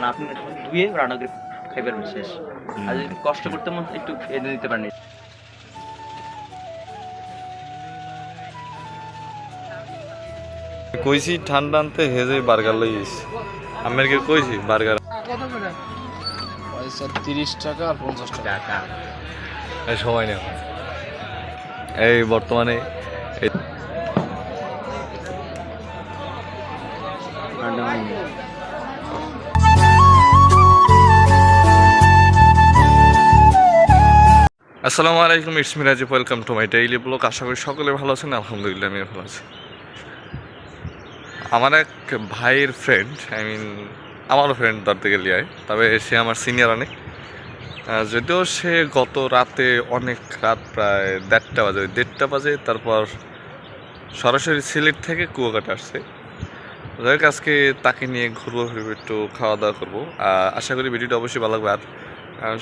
কারণ আপনি ধুয়ে রান্না করে খাই পারবেন শেষ। আর যদি কষ্ট করতে মন একটু এনে নিতে পারেন। কইছি ঠান্ডা আনতে হেজে বার্গার লইস আমেরিকা কইছি বার্গার। পয়সা তিরিশ টাকা আর পঞ্চাশ টাকা। এই সময় নেই এই বর্তমানে এই- আসসালামু আলাইকুম, it's me Rajib, welcome to my daily blog. আশা করি সকলে ভালো আছেন, আলহামদুলিল্লাহ আমিও ভালো আছি। আমার এক ভাইয়ের ফ্রেন্ড আই মিন আমারও ফ্রেন্ড ধরতে গেলে আয় তবে সে আমার সিনিয়র অনেক। যদিও সে গত রাতে অনেক রাত প্রায় দেড়টা বাজে দেড়টা বাজে, তারপর সরাসরি সিলেট থেকে কুয়াকাটা আসছে। যাই আজকে তাকে নিয়ে ঘুরবো ফিরবো একটু খাওয়া দাওয়া করব আশা করি ভিডিওটা অবশ্যই ভালো লাগবে। আর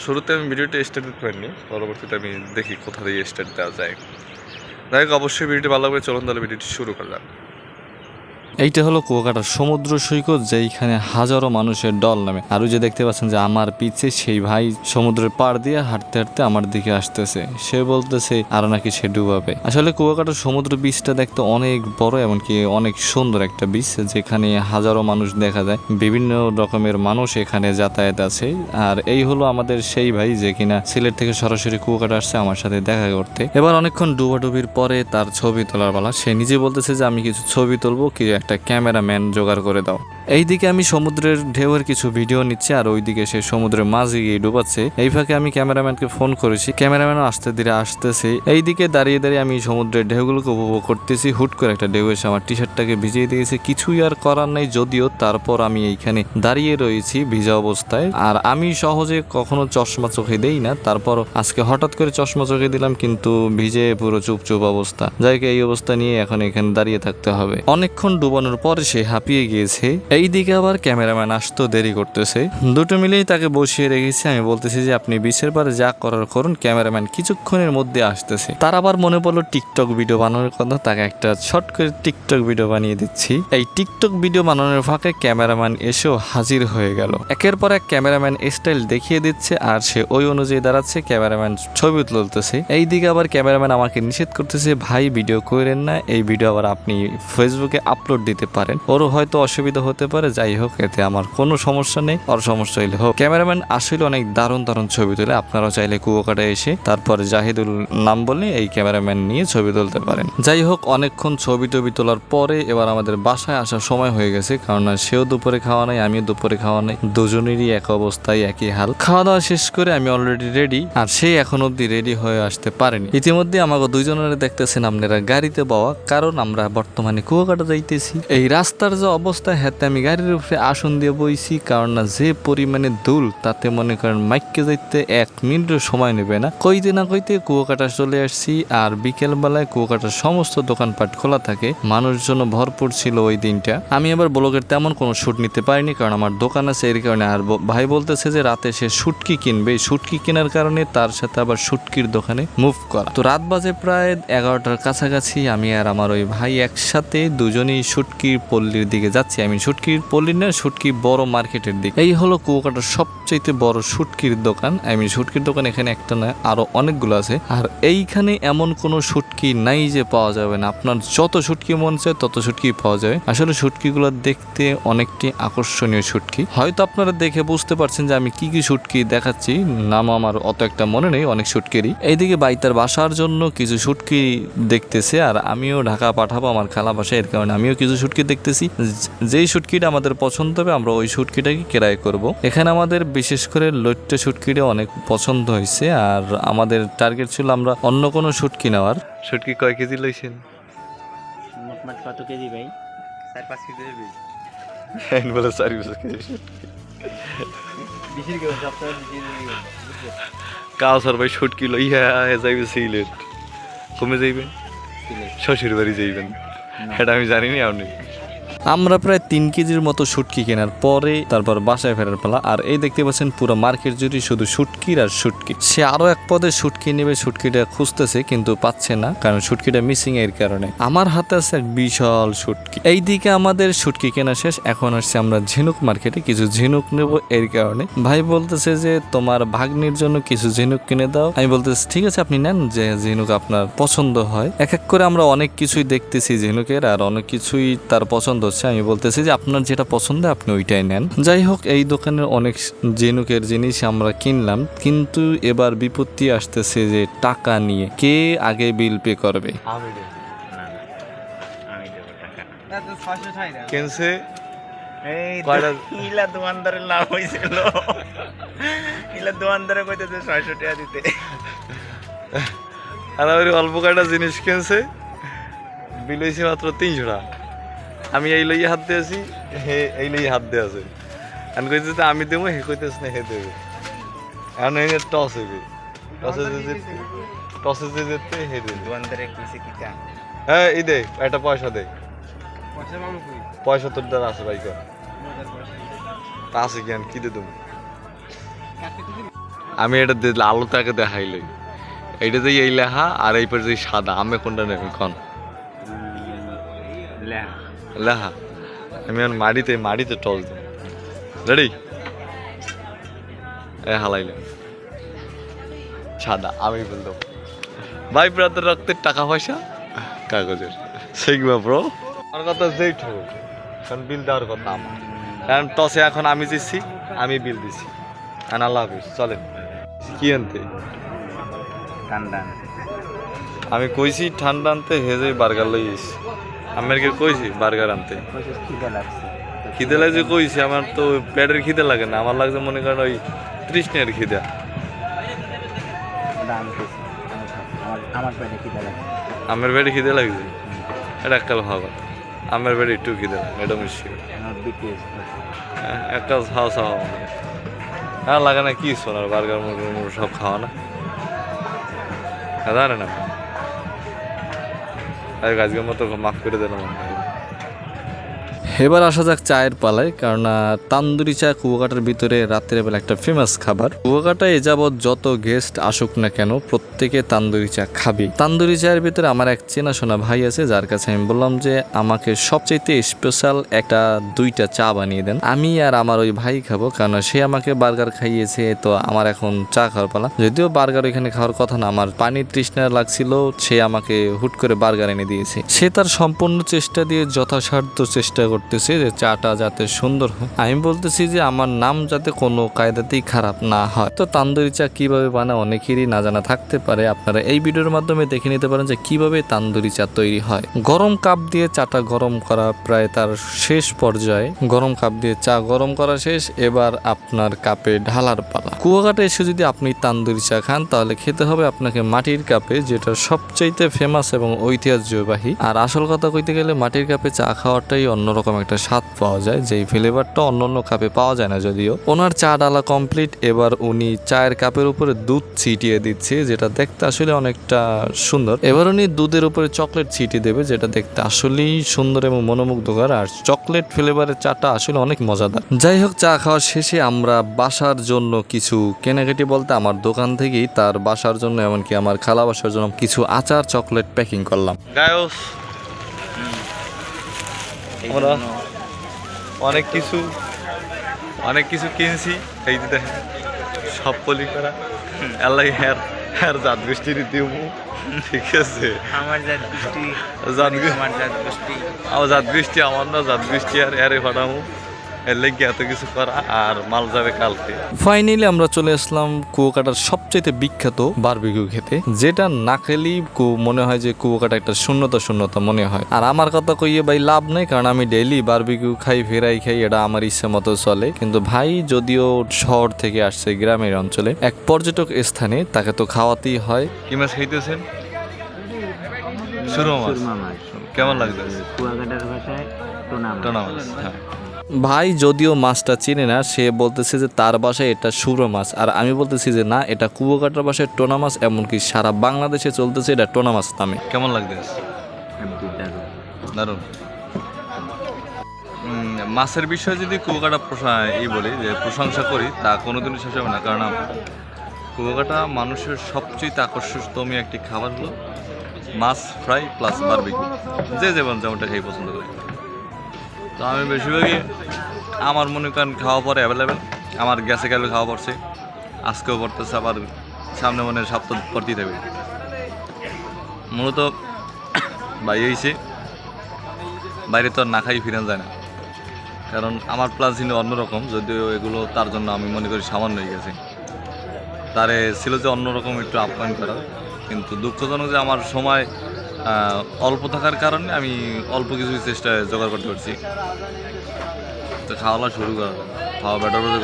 শুরুতে আমি ভিডিওটা স্টার্ট দিতে পারিনি পরবর্তীতে আমি দেখি কোথা দিয়ে স্টার্ট দেওয়া যায়। যাই হোক, অবশ্যই ভিডিওটি ভালো লাগবে চলুন তাহলে ভিডিওটি শুরু করলাম। এইটা হলো কুয়াকাটার সমুদ্র সৈকত, যেইখানে হাজারো মানুষের দল নামে। আর ওই যে দেখতে পাচ্ছেন যে আমার পিছে সেই ভাই সমুদ্রের পাড় দিয়ে হাঁটতে হাঁটতে আমার দিকে আসতেছে। সে বলতেছে, আর নাকি সে ডুবাবে? আসলে কুয়াকাটার সমুদ্র বীচটা দেখতে অনেক বড় এমনকি অনেক সুন্দর একটা বীচ যেখানে হাজারো মানুষ দেখা যায়। বিভিন্ন রকমের মানুষ এখানে যাতায়াত আছে। আর এই হলো আমাদের সেই ভাই যে কিনা সিলেট থেকে সরাসরি কুয়াকাটা আসছে আমার সাথে দেখা করতে। এবার অনেকক্ষণ ডুবাডুবির পরে তার ছবি তোলার বেলা সে নিজে বলতেছে যে, আমি কিছু ছবি তুলবো, কি একটা ক্যামেরাম্যান জোগাড় করে দাও। এইদিকে আমি সমুদ্রের ঢেউয়ের কিছু ভিডিও নিচ্ছি আর ওইদিকে সে সমুদ্রের মাঝে গিয়ে ডুবাচ্ছে। এই ফাঁকে আমি ক্যামেরাম্যানকে ফোন করেছি। ক্যামেরাম্যানও আসতে ধীরে আসতেছে। এইদিকে দাঁড়িয়ে দাঁড়িয়ে আমি সমুদ্রের ঢেউগুলোকে উপভোগ করতেছি। হুট করে একটা ঢেউ এসে আমার টি শার্টটাকে ভিজিয়ে দিয়েছে। কিছুই আর করার নাই যদিও তারপর আমি এইখানে দাঁড়িয়ে রয়েছি ভিজা অবস্থায়। আর আমি সহজে কখনো চশমা চোখে দেই না। তারপর আজকে হঠাৎ করে চশমা চোখে দিলাম কিন্তু ভিজে পুরো চুপচুপ অবস্থা। যাই হোক, এই অবস্থা নিয়ে এখন এখানে দাঁড়িয়ে থাকতে হবে। অনেকক্ষণ ডুবানোর পরে সে হাঁপিয়ে গিয়েছে। এইদিকে আবার ক্যামেরাম্যান আসতেও দেরি করতেছে। দুটো মিলেই তাকে বসিয়ে রেখেছি। আমি বলতেছি যে, আপনি বিশের পারে যা করার করুন, ক্যামেরাম্যান কিছুক্ষণের মধ্যে আসতেছে। তার আবার মনে পড়ল টিকটক ভিডিও বানানোর কথা। তাকে একটা শর্ট করে টিকটক ভিডিও বানিয়ে দিচ্ছি। এই টিকটক ভিডিও বানানোর ফাঁকে ক্যামেরাম্যান এসেও হাজির হয়ে গেল। একের পর এক ক্যামেরাম্যান স্টাইল দেখিয়ে দিচ্ছে আর সে ওই অনুযায়ী দাঁড়াচ্ছে। ক্যামেরাম্যান ছবি তুলতেছে। এইদিকে আবার ক্যামেরাম্যান আমাকে নিষেধ করতেছে, ভাই, ভিডিও করেন না। এই ভিডিও আবার আপনি ফেসবুকে আপলোড দিতে পারেন। ওরও হয়তো অসুবিধা হতে পারে, যাই হোক, এতে আমার কোনো সমস্যা নেই ওর সমস্যা হইলে হোক। ক্যামেরাম্যান আসলে অনেক দারুণ দারুণ ছবি তোলে, আপনারাও চাইলে কুয়াকাটা এসে তারপরে জাহিদুল নাম বলে এই ক্যামেরাম্যান নিয়ে ছবি তুলতে পারেন। যাই হোক, অনেকক্ষণ ছবি টবি তোলার পরে এবার আমাদের বাসায় আসার সময় হয়ে গেছে, কারণ সেও দুপুরে খাওয়া নাই, আমিও দুপুরে খাওয়া নাই, দুজনেরই এক অবস্থায় একই হাল। খাওয়া দাওয়া শেষ করে আমি অলরেডি রেডি আর সে এখন অব্দি রেডি হয়ে আসতে পারেনি। ইতিমধ্যে আমাকে দুইজনের দেখতেছেন, আপনারা গাড়িতে বাওয়া কারণ আমরা বর্তমানে কুয়াকাটা যাইতেছি। এই রাস্তার যে অবস্থা হাতে আমি গাড়ির উপরে আসন দিয়ে বইছি, কারণ না যে পরিমাণে দুল, তাতে মনে করেন মাইককে যাইতে এক মিনিটও সময় নেবে না। কইতে না কইতে কুয়াকাটা চলে আসছি, আর বিকেল বেলায় কুয়াকাটার সমস্ত দোকানপাট খোলা থাকে মানুষজন ভরপুর ছিল ওই দিনটা। আমি আবার ব্লগের তেমন কোনো শ্যুট নিতে পারিনি, কারণ আমার দোকান আছে এর কারণে। আর ভাই বলতেছে যে রাতে সে শুটকি কিনবে, এই শুটকি কেনার কারণে তার সাথে আবার শুটকির দোকানে মুভ করা। তো রাত বাজে প্রায় এগারোটার কাছাকাছি আমি আর আমার ওই ভাই একসাথে দুজনেই শুটকির পল্লীর দিকে যাচ্ছি। আমি শুটকির পল্লী না, শুটকি বড় মার্কেটের দিকে। এই হলো কুয়াকাটার সবচাইতে বড় শুটকির দোকান। আই মিন শুটকির দোকান এখানে একটা না, আরও অনেকগুলো আছে। আর এইখানে এমন কোনো শুটকি নাই যে পাওয়া যাবে না। আপনার যত শুটকি মন চায়, তত শুটকি পাওয়া যাবে। আসলে শুটকিগুলো দেখতে অনেকটি আকর্ষণীয় শুটকি। হয়তো আপনারা দেখে বুঝতে পারছেন যে আমি কি কি শুটকি দেখাচ্ছি। নাম আমার অত একটা মনে নেই, অনেক শুটকিরই। এইদিকে বাইতার বাসার জন্য কিছু শুটকি দেখতেছে, আর আমিও ঢাকা পাঠাবো আমার খালা বাসায়, এর কারণে আমিও কিছু শুটকি দেখতেছি যেই শুটকিটা আমাদের পছন্দ হবে আমরা ওই শুটকিটাকে ক্রয় করব। এখানে আমাদের বিশেষ করে লইট্টে শুটকিটা অনেক পছন্দ হয়েছে আর আমাদের টার্গেট ছিল আমরা অন্য কোনো শুটকি নেওয়ার। শুটকি কয় কেজি লইছেন? মোটমাট কত কেজি ভাই? চার পাঁচ কেজি দেবে বলে চারি বছর কেজি। কাউসার ভাই শুটকি লইয়া যাইবে সিলেট। কমে যাইবেন? শ্বশুর বাড়ি যাইবেন। এটা আমি জানি না আপনি আমরা প্রায় তিন কেজির মতো শুটকি কেনার পরে তারপর বাসায় ফেরার পালা। আর এই দেখতে পাচ্ছেন পুরো মার্কেট জুড়ে শুধু শুটকির আর শুটকি। সে আরও এক পদে শুটকি নেবে, শুটকিটা খুঁজতেছে কিন্তু পাচ্ছে না, কারণ শুটকিটা মিসিং এর কারণে। আমার হাতে আছে এক বিশাল শুটকি। এইদিকে আমাদের শুটকি কেনা শেষ, এখন আসছে আমরা ঝিনুক মার্কেটে, কিছু ঝিনুক নেব এর কারণে। ভাই বলতেছে যে, তোমার ভাগ্নির জন্য কিছু ঝিনুক কিনে দাও। আমি বলতেছি, ঠিক আছে, আপনি নেন যে ঝিনুক আপনার পছন্দ হয়। এক এক করে আমরা অনেক কিছুই দেখতেছি ঝিনুকের, আর অনেক কিছুই তার পছন্দ হচ্ছে আমি বলতেছি যে আপনার যেটা পছন্দ আপনি ওইটাই নেন। যাই হোক এই দোকানের অনেক ঝিনুকের জিনিস আমরা কিনলাম কিন্তু এবার বিপত্তি আসতেছে যে টাকা নিয়ে কে আগে বিল পে করবে। আমি দেবো টাকা। কেনছে? ইলা দোকানদারের লাভ হয়েছিল ইলা দোকানদারে কইতেছে ছয়শো টাকা দিতে। আর ওই অল্প কয়টা জিনিস কিনছে? বিল হয়েছে মাত্র তিনশো টাকা। আমি এই লইয়ে হাত দিয়ে আছি হে এই লইয়ে হাত দিয়ে আছে। আমি কইতেছে যে আমি দেবো হে কইতেছে না হে দেবে। এখন এই টস হইবে। টসে যেতে টসে যে যেতে হে দেবে। দোকানদারে কইছে কি হ্যাঁ এই দে একটা পয়সা দে। পয়সা তোর দ্বারা আছে ভাই কর তা আছে জ্ঞান কি দে তুমি আমি এটা দিলে আলো তাকে দেখাইলই এইটা যে এই লেখা আর এই পাশে যে সাদা আমি কোনটা নেবে কন লে লেখা আমি এখন মাটিতে মাটিতে টস দেব। রেডি এ হালাইলাম সাদা আমি বলতাম ভাই ব্রাদার রক্তের টাকা পয়সা? কাগজের। শিখবা ব্রো আমার কথা যেই ঠোক কারণ বিল দেওয়ার কথা আমার। কারণ টসে এখন আমি দিচ্ছি আমি বিল দিছি। আর আল্লাহ হাফিজ চলেন। কি আনতে? ঠান্ডা। আমি কইছি ঠান্ডা আনতে হেজে বার্গার লই আমার কি কইছি বার্গার আনতে। খিদে লাগছে। কইছি আমার তো পেটের খিদে লাগে না আমার লাগছে মনে করেন ওই তৃষ্ণের খিদা। আমার পেটে খিদে লাগছে। এটা একটা ভালো কথা। আমার পেটে একটু খিদে লাগে এটা মিশিয়ে বিটিএস একটা খাওয়া খাওয়া হ্যাঁ লাগে না কি সোনার বার্গার মুরগি মুরগি সব খাওয়া না। হ্যাঁ, জানে না আর আজকের মতো মাফ করে দিলাম। এবার আসা যাক চায়ের পালায়, কারণ তান্দুরি চা কুয়াকাটার ভিতরে রাত্রের বেলা একটা ফেমাস খাবার। কুয়াকাটায় এ যাবৎ যত গেস্ট আসুক না কেন, প্রত্যেকে তান্দুরি চা খাবে। তান্দুরি চায়ের ভিতরে আমার এক চেনাশোনা ভাই আছে, যার কাছে আমি বললাম যে, আমাকে সবচাইতে স্পেশাল একটা দুইটা চা বানিয়ে দেন। আমি আর আমার ওই ভাই খাব, কারণ, সে আমাকে বার্গার খাইয়েছে, তো আমার এখন চা খাওয়ার পালা। যদিও বার্গার এখানে খাওয়ার কথা না, আমার পানির তৃষ্ণা লাগছিল, সে আমাকে হুট করে বার্গার এনে দিয়েছে। সে তার সম্পূর্ণ চেষ্টা দিয়ে যথাসাধ্য চেষ্টা করতেছে যে চাটা যাতে সুন্দর হয়। আমি বলতেছি যে আমার নাম যাতে কোনো কায়দাতেই খারাপ না হয়। তো তান্দুরি চা কীভাবে বানায় অনেকেরই না জানা থাকতে পারে। আপনারা এই ভিডিওর মাধ্যমে দেখে নিতে পারেন যে কীভাবে তান্দুরি চা তৈরি হয়। গরম কাপ দিয়ে চাটা গরম করা প্রায় তার শেষ পর্যায়ে। গরম কাপ দিয়ে চা গরম করা শেষ। এবার আপনার কাপে ঢালার পালা। কুয়াকাটা এসে যদি আপনি তান্দুরি চা খান, তাহলে খেতে হবে আপনাকে মাটির কাপে, যেটা সবচাইতে ফেমাস এবং ঐতিহ্যবাহী। আর আসল কথা কইতে গেলে মাটির কাপে চা খাওয়াটাই অন্যরকম একটা স্বাদ পাওয়া যায়, যেই ফ্লেভারটা অন্য অন্য কাপে পাওয়া যায় না যদিও। ওনার চা ডালা কমপ্লিট এবার উনি চায়ের কাপের উপরে দুধ ছিটিয়ে দিচ্ছে, যেটা দেখতে আসলে অনেকটা সুন্দর। এবার উনি দুধের উপরে চকলেট ছিটিয়ে দেবে, যেটা দেখতে আসলেই সুন্দর এবং মনোমুগ্ধকর, আর চকলেট ফ্লেভারের চাটা আসলে অনেক মজাদার। যাই হোক, চা খাওয়া শেষে আমরা বাসার জন্য কিছু কেনাকাটি বলতে আমার দোকান থেকেই, তার বাসার জন্য এমনকি আমার খালা বাসার জন্য কিছু আচার চকলেট প্যাকিং করলাম। গায়স জন্য অনেক কিছু অনেক কিছু কিনছি। এই যে দেখেন সব পলি করা। আল্লাহ হ্যার হ্যার জাত গোষ্ঠীর দিব ঠিক আছে। আমার জাত গোষ্ঠী জাত আমার জাত গোষ্ঠী। আমার জাত গোষ্ঠী আমার না জাত গোষ্ঠী আর এরে ফাটামু। লেগে এত কিছু করা আর মাল যাবে কালকে। ফাইনালি আমরা চলে আসলাম কুয়াকাটার সবচেয়ে বিখ্যাত বারবিকিউ খেতে যেটা না খেলেই মনে হয় যে কুয়াকাটা একটা শূন্যতা শূন্যতা মনে হয়। আর আমার কথা কইয়ে ভাই লাভ নেই কারণ আমি ডেইলি বারবিকিউ খাই ফেরাই খাই এটা আমার ইচ্ছে মতো চলে। কিন্তু ভাই যদিও শহর থেকে আসছে গ্রামের অঞ্চলে এক পর্যটক স্থানে তাকে তো খাওয়াতেই হয়। কি মাছ খাইতেছেন? সুরমা মাছ। কেমন লাগতেছে? কুয়াকাটার ভাষায় টোনা মাছ। টোনা মাছ হ্যাঁ। ভাই যদিও মাছটা চিনে না সে বলতেছে যে তার বাসায় এটা সুরো মাছ। আর আমি বলতেছি যে না এটা কুয়োকাটার বাসায় টোনা মাছ এমনকি সারা বাংলাদেশে চলতেছে এটা টোনা মাছ নামে। কেমন লাগতেছে? একদম দারুণ। দারুণ? মাছের বিষয়ে যদি কুয়াকাটা প্রশা- এই বলি যে প্রশংসা করি তা কোনোদিনই শেষ হবে না। কারণ কুয়াকাটা মানুষের সবচেয়ে আকর্ষণতম একটি খাবার হলো মাছ ফ্রাই প্লাস বারবিকিউ। যে যেমন যেমনটা খেয়ে পছন্দ করি। তো আমি বেশিরভাগই আমার মনে করেন খাওয়া পরে অ্যাভেলেবেল আমার গ্যাসে গেলে খাওয়া পড়ছে। আজকেও পড়তেছে, আবার সামনে মনে সপ্তাহ পড়তেই থাকবে। মূলত বাইরে হয়েছে বাইরে তো আর না খাই ফিরে যায় না। কারণ আমার প্লাস ছিল অন্যরকম, যদিও এগুলো তার জন্য আমি মনে করি সামান্য হয়ে গেছে। তারে ছিল যে অন্যরকম একটু আপ্যায়ন করার, কিন্তু দুঃখজনক যে আমার সময় অল্প থাকার কারণে আমি অল্প কিছু চেষ্টা জোগাড় করতে পারছি। খাওয়া শুরু করা। খাওয়া বেটার করে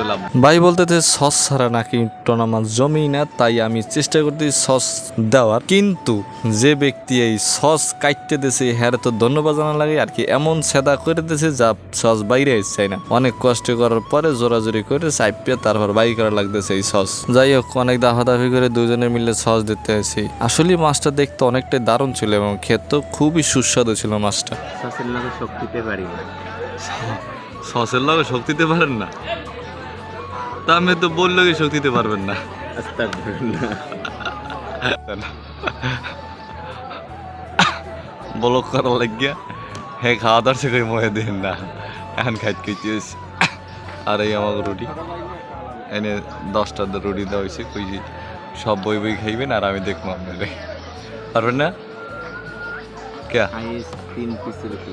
ভাই বলতেছে সস ছাড়া নাকি টোনা মাছ জমেই না তাই আমি চেষ্টা করতেছি সস দেওয়ার। কিন্তু যে ব্যক্তি এই সস কাটতে দিছে হ্যাঁ তো ধন্যবাদ জানা লাগে আর কি এমন সেদা করে দিছে যা সস বাইরে আসছে না? অনেক কষ্ট করার পরে জোরাজোরি করে চাইপিয়ে তারপর বাই করা লাগতেছে এই সস। যাই হোক অনেক দাফাদাফি করে দুজনে মিলে সস দিতে হয়েছি। আসলে মাছটা দেখতে অনেকটাই দারুণ ছিল এবং খেতে খুবই সুস্বাদু ছিল মাছটা। সসের লগে শক্তিতে পারি না। সসের লগে শক্তি দিতে পারেন না। তা আমি তো বলল শক্তি দিতে পারবেন না? ব্লক করার লাগিয়া হে খাওয়া দাওয়ার সে মহে দিন না। এখন খাইতে হয়েছে আর এই আমার রুটি। এনে দশটা রুটি দেওয়া হয়েছে কই সব বই বই খাইবেন আর আমি দেখব আপনারে। পারবেন না? আইস তিন পিস রুটি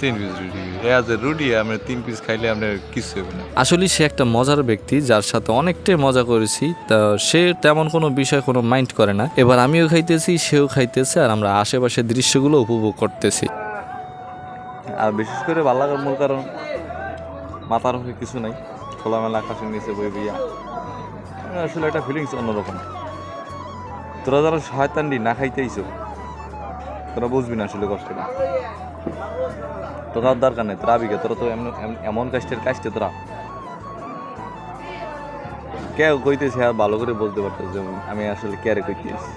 তিন পিস রুটি। এ আছে রুটি আমরা তিন পিস খাইলে আপনার কিছু হবে না। আসলে সে একটা মজার ব্যক্তি যার সাথে অনেকটাই মজা করেছি। তা সে তেমন কোনো বিষয় কোনো মাইন্ড করে না। এবার আমিও খাইতেছি সেও খাইতেছে আর আমরা আশেপাশের দৃশ্যগুলো উপভোগ করতেছি। আর বিশেষ করে ভালো লাগার মূল কারণ মাথার উপরে কিছু নাই। খোলামেলা আকাশের নিচে বই আহ, আসলে একটা ফিলিংস অন্যরকম। তোরা যারা শয়তানডি না খাইতেইছো তোরা বুঝবি না আসলে কষ্টটা তোরা দরকার নেই তোরা আবিকে তোরা তো এমন- কাজটের এমন কাস্টের কাস্টে তোরা। কে কইতেছে আর ভালো করে বলতে পারতো যে আমি আসলে কে রে কইতেছি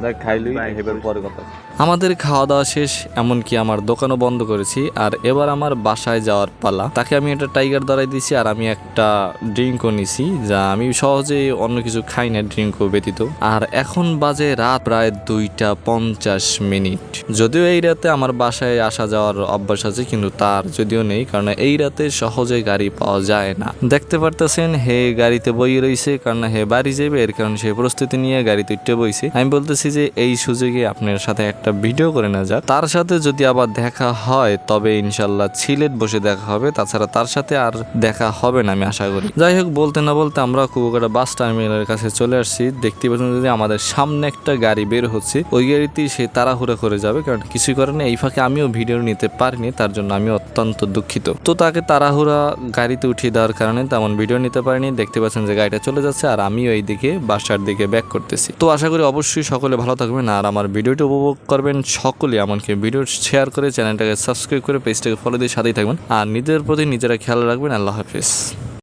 দেখ খাইলুই হেবের পরে কথা আমাদের খাওয়া দাওয়া শেষ, এমনকি আমার দোকানও বন্ধ করেছি, আর এবার আমার বাসায় যাওয়ার পালা। তাকে আমি একটা টাইগার দাঁড়াই দিছি আর আমি একটা ড্রিঙ্কও নিছি, যা আমি সহজে অন্য কিছু খাই না, ড্রিঙ্কও ব্যতীত। আর এখন বাজে রাত প্রায় দুইটা পঞ্চাশ মিনিট। যদিও এই রাতে আমার বাসায় আসা যাওয়ার অভ্যাস আছে, কিন্তু তার যদিও নেই, কারণ এই রাতে সহজে গাড়ি পাওয়া যায় না। দেখতে পারতেছেন, হে গাড়িতে বই রইছে, কারণ হে বাড়ি যাবে এর কারণে সে প্রস্তুতি নিয়ে গাড়িতে উঠতে বইছে। আমি বলতেছি যে, এই সুযোগে আপনার সাথে একটা ভিডিও করে না যাক। তার সাথে যদি আবার দেখা হয়, তবে ইনশাল্লাহ সিলেট বসে দেখা হবে। তাছাড়া তার সাথে আর দেখা হবে না, আমি আশা করি। যাই হোক, বলতে না বলতে আমরা কুয়াকাটা বাস টার্মিনালের কাছে চলে আসছি। দেখতে পাচ্ছেন যদি আমাদের সামনে একটা গাড়ি বের হচ্ছে। ওই গাড়িতেই সে তাড়াহুড়া করে যাবে, কারণ কিছুই করে না। এই ফাঁকে আমিও ভিডিও নিতে পারিনি, তার জন্য আমি অত্যন্ত দুঃখিত। তো তাকে তাড়াহুড়া গাড়িতে উঠিয়ে দেওয়ার কারণে তেমন ভিডিও নিতে পারিনি। দেখতে পাচ্ছেন যে গাড়িটা চলে যাচ্ছে, আর আমিও এই দিকে বাসার দিকে ব্যাক করতেছি। তো আশা করি অবশ্যই সকলে ভালো থাকবেন, আর আমার ভিডিওটি উপভোগ করবেন সকলে এমনকি ভিডিও শেয়ার করে চ্যানেলটাকে সাবস্ক্রাইব করে পেজটাকে ফলো দিয়ে সাথেই থাকবেন। আর নিজের প্রতি নিজেরা খেয়াল রাখবেন। আল্লাহ হাফিজ।